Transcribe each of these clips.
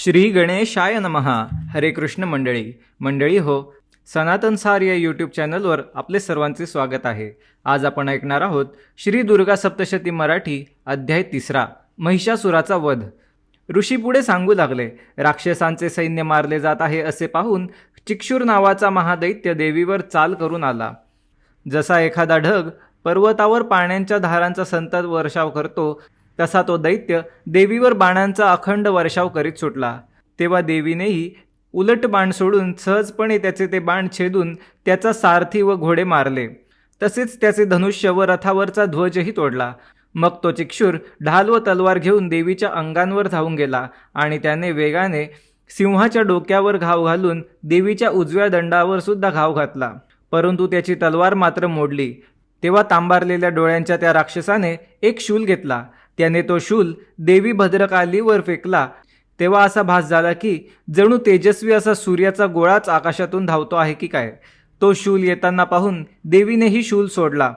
श्री गणेशाय नमहा हरे कृष्ण मंडळी. मंडळी हो सनातन सार या यूट्यूब चॅनलवर आपले सर्वांचे स्वागत आहे. आज आपण ऐकणार आहोत श्री दुर्गा सप्तशती मराठी अध्याय तिसरा महिषासुराचा वध. ऋषी पुढे सांगू लागले राक्षसांचे सैन्य मारले जात आहे असे पाहून चिक्षूर नावाचा महादैत्य देवीवर चाल करून आला. जसा एखादा ढग पर्वतावर पाण्याच्या धारांचा संतत वर्षाव करतो तसा तो दैत्य देवीवर बाणांचा अखंड वर्षाव करीत सुटला. तेव्हा देवीनेही उलट बाण सोडून सहजपणे त्याचे ते बाण छेदून त्याचा सारथी व घोडे मारले. तसेच त्याचे धनुष्य व रथावरचा ध्वजही तोडला. मग तो चिक्षूर ढाल व तलवार घेऊन देवीच्या अंगांवर धावून गेला आणि त्याने वेगाने सिंहाच्या डोक्यावर घाव घालून देवीच्या उजव्या दंडावर सुद्धा घाव घातला. परंतु त्याची तलवार मात्र मोडली. तेव्हा तांबारलेल्या डोळ्यांच्या त्या राक्षसाने एक शूल घेतला. त्याने तो शूल देवी भद्रकालीवर फेकला. तेव्हा असा भास झाला की जणू तेजस्वी असा सूर्याचा गोळाच आकाशातून धावतो आहे की काय? तो शूल येताना पाहून देवीनेही शूल सोडला.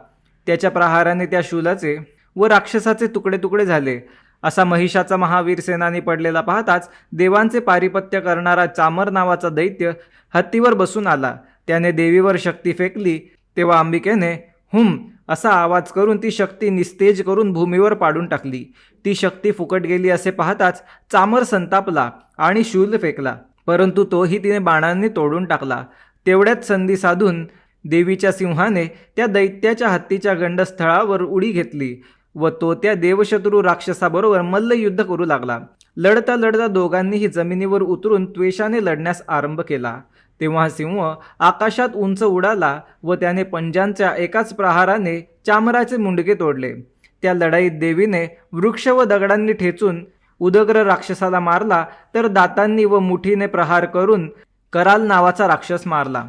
त्याच्या प्रहाराने त्या शूलाचे व राक्षसाचे तुकडे तुकडे झाले. असा महिषाचा महावीर सेनानी पडलेला पाहताच देवांचे पारिपत्य करणारा चामर नावाचा दैत्य हत्तीवर बसून आला. त्याने देवीवर शक्ती फेकली. तेव्हा अंबिकेने हुम असा आवाज करून ती शक्ती निस्तेज करून भूमीवर पाडून टाकली. ती शक्ती फुकट गेली असे पाहताच चामर संतापला आणि शूल फेकला. परंतु तोही तिने बाणांनी तोडून टाकला. तेवढ्याच संधी साधून देवीच्या सिंहाने त्या दैत्याच्या हत्तीच्या गंडस्थळावर उडी घेतली व तो त्या देवशत्रू राक्षसाबरोबर मल्लयुद्ध करू लागला. लढता लढता दोघांनीही जमिनीवर उतरून त्वेषाने लढण्यास आरंभ केला. तेव्हा सिंह आकाशात उंच उडाला व त्याने पंजांच्या एकाच प्रहाराने चामराचे मुंडके तोडले. त्या लढाईत देवीने वृक्ष व दगडांनी ठेचून उदग्र राक्षसाला मारला तर दातांनी व मुठीने प्रहार करून कराल नावाचा राक्षस मारला.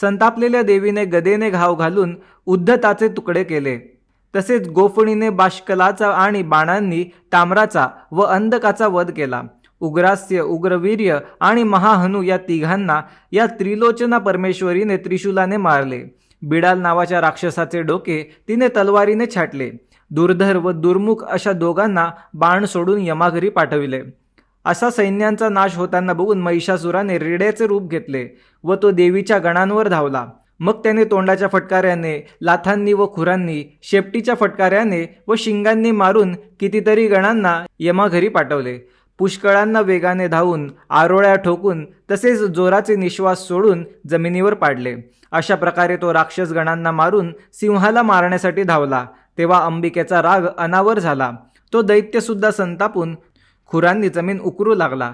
संतापलेल्या देवीने गदेने घाव घालून उद्धताचे तुकडे केले. तसेच गोफणीने बाष्कलाचा आणि बाणांनी ताम्राचा व अंधकाचा वध केला. उग्रास्य उग्रवीर्य आणि महाहनू या तिघांना या त्रिलोचना परमेश्वरीने त्रिशूलाने मारले. बिडाल नावाच्या राक्षसाचे डोके तिने तलवारीने छाटले. दुर्धर व दुर्मुख अशा दोघांना बाण सोडून यमाघरी पाठविले. असा सैन्यांचा नाश होताना बघून महिषासुराने रेड्याचे रूप घेतले व तो देवीच्या गणांवर धावला. मग त्याने तोंडाच्या फटकाऱ्याने लाथांनी व खुरांनी शेपटीच्या फटकाऱ्याने व शिंगांनी मारून कितीतरी गणांना यमाघरी पाठवले. पुष्कळांना वेगाने धावून आरोळ्या ठोकून तसेच जोराचे निश्वास सोडून जमिनीवर पाडले. अशा प्रकारे तो राक्षस गणांना मारून सिंहाला मारण्यासाठी धावला. तेव्हा अंबिकेचा राग अनावर झाला. तो दैत्यसुद्धा संतापून खुरांनी जमीन उकरू लागला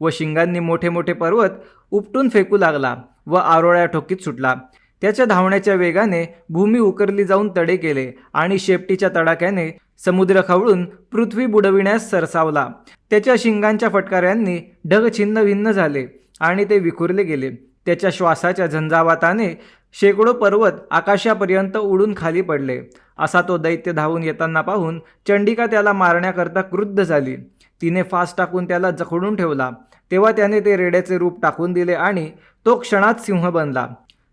व शिंगांनी मोठे मोठे पर्वत उपटून फेकू लागला व आरोळ्या ठोकीत सुटला. त्याच्या धावण्याच्या वेगाने भूमी उकरली जाऊन तडे केले आणि शेपटीच्या तडाख्याने समुद्र खवळून पृथ्वी बुडविण्यास सरसावला. त्याच्या शिंगांच्या फटकाऱ्यांनी ढग छिन्न भिन्न झाले आणि ते विखुरले गेले. त्याच्या श्वासाच्या झंझावाताने शेकडो पर्वत आकाशापर्यंत उडून खाली पडले. असा तो दैत्य धावून येताना पाहून चंडिका त्याला मारण्याकरता क्रुद्ध झाली. तिने फास टाकून त्याला जखडून ठेवला. तेव्हा त्याने ते रेड्याचे रूप टाकून दिले आणि तो क्षणात सिंह बनला.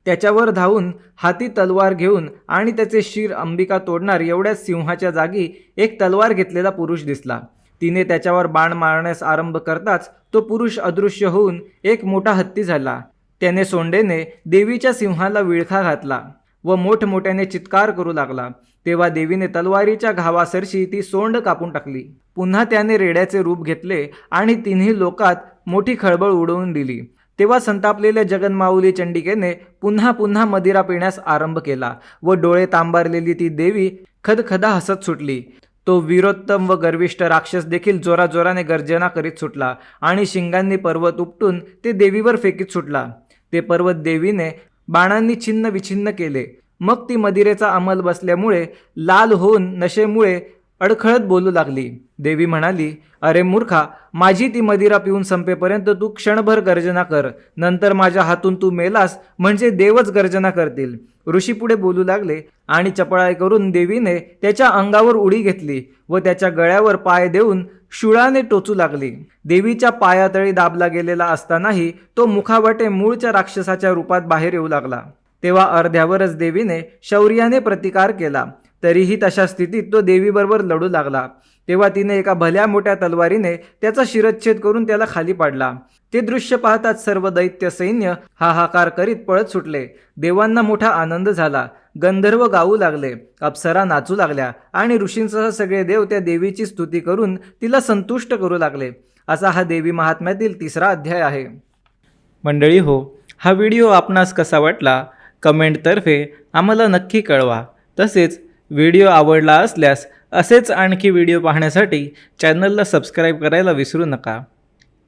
त्याच्यावर धावून हाती तलवार घेऊन आणि त्याचे शिर अंबिका तोडणार एवढ्याच सिंहाच्या जागी एक तलवार घेतलेला पुरुष दिसला. तिने त्याच्यावर बाण मारण्यास आरंभ करताच तो पुरुष अदृश्य होऊन एक मोठा हत्ती झाला. त्याने सोंडेने देवीच्या सिंहाला विळखा घातला व मोठमोठ्याने चित्कार करू लागला. तेव्हा देवीने तलवारीच्या घावासरशी ती सोंड कापून टाकली. पुन्हा त्याने रेड्याचे रूप घेतले आणि तिन्ही लोकात मोठी खळबळ उडवून दिली. तेव्हा संतापलेल्या जगन्माऊली चंडिकेने पुन्हा पुन्हा मदिरा पिण्यास आरंभ केला व डोळे तांबारलेली ती देवी खदखदा हसत सुटली. तो वीरोत्तम व गर्विष्ठ राक्षस देखील जोराजोराने गर्जना करीत सुटला आणि शिंगांनी पर्वत उपटून ते देवीवर फेकीत सुटला. ते पर्वत देवीने बाणांनी छिन्न विछिन्न केले. मग ती मदिरेचा अंमल बसल्यामुळे लाल होऊन नशेमुळे अडखळत बोलू लागली. देवी म्हणाली अरे मूर्खा माझी ती मदिरा पिऊन संपेपर्यंत तू क्षणभर गर्जना कर. नंतर माझ्या हातून तू मेलास म्हणजे देवच गर्जना करतील. ऋषी पुढे बोलू लागले आणि चपळाई करून देवीने त्याच्या अंगावर उडी घेतली व त्याच्या गळ्यावर पाय देऊन शुळाने टोचू लागली. देवीच्या पायातळी दाबला गेलेला असतानाही तो मुखावटे मूळच्या राक्षसाच्या रूपात बाहेर येऊ लागला. तेव्हा अर्ध्यावरच देवीने शौर्याने प्रतिकार केला. तरीही तशा स्थितीत तो देवीबरोबर लढू लागला. तेव्हा तिने एका भल्या मोठ्या तलवारीने त्याचा शिरच्छेद करून त्याला खाली पाडला. ते दृश्य पाहताच सर्व दैत्य सैन्य हाहाकार करीत पळत सुटले. देवांना मोठा आनंद झाला. गंधर्व गाऊ लागले. अप्सरा नाचू लागल्या आणि ऋषींसह सगळे देव त्या देवीची स्तुती करून तिला संतुष्ट करू लागले. असा हा देवी महात्म्यातील तिसरा अध्याय आहे. मंडळी हो हा व्हिडिओ आपणास कसा वाटला? कमेंटतर्फे आम्हाला नक्की कळवा. तसेच व्हिडिओ आवडला असल्यास असेच आणखी व्हिडिओ पाहण्यासाठी चॅनलला सबस्क्राईब करायला विसरू नका.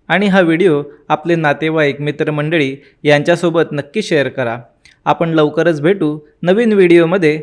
आणि हा व्हिडिओ आपले नातेवाईक मित्रमंडळी यांच्यासोबत नक्की शेअर करा. आपण लवकरच भेटू नवीन व्हिडिओमध्ये.